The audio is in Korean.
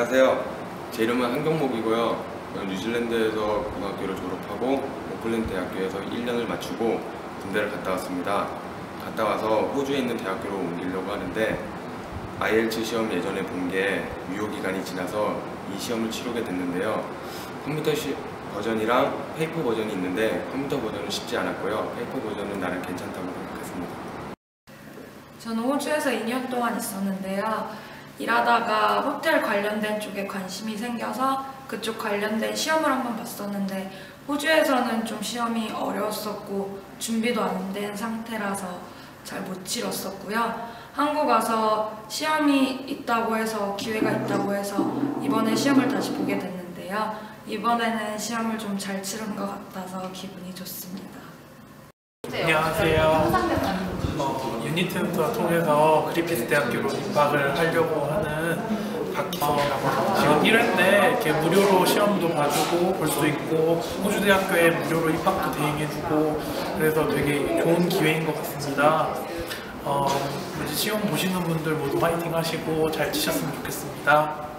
안녕하세요. 제 이름은 한경목이고요. 뉴질랜드에서 고등학교를 졸업하고 오클랜드 대학교에서 1년을 마치고 군대를 갔다 왔습니다. 갔다 와서 호주에 있는 대학교로 옮기려고 하는데 IELTS 시험 예전에 본 게 유효 기간이 지나서 이 시험을 치르게 됐는데요. 컴퓨터 시, 버전이랑 페이퍼 버전이 있는데 컴퓨터 버전은 쉽지 않았고요. 페이퍼 버전은 나름 괜찮다고 생각했습니다. 저는 호주에서 2년 동안 있었는데요. 일하다가 호텔 관련된 쪽에 관심이 생겨서 그쪽 관련된 시험을 한번 봤었는데 호주에서는 좀 시험이 어려웠었고 준비도 안 된 상태라서 잘 못 치렀었고요. 한국 와서 시험이 있다고 해서 기회가 있다고 해서 이번에 시험을 다시 보게 됐는데요. 이번에는 시험을 좀 잘 치른 것 같아서 기분이 좋습니다. 안녕하세요. 어, 투어 통해서 그리피스 대학교로 입학을 하려고 하는 박기성이라고 합니다. 지금 1회인데 이렇게 무료로 시험도 봐주고 볼 수 있고 호주 대학교에 무료로 입학도 대행해주고 그래서 되게 좋은 기회인 것 같습니다. 어, 시험 보시는 분들 모두 화이팅 하시고 잘 치셨으면 좋겠습니다.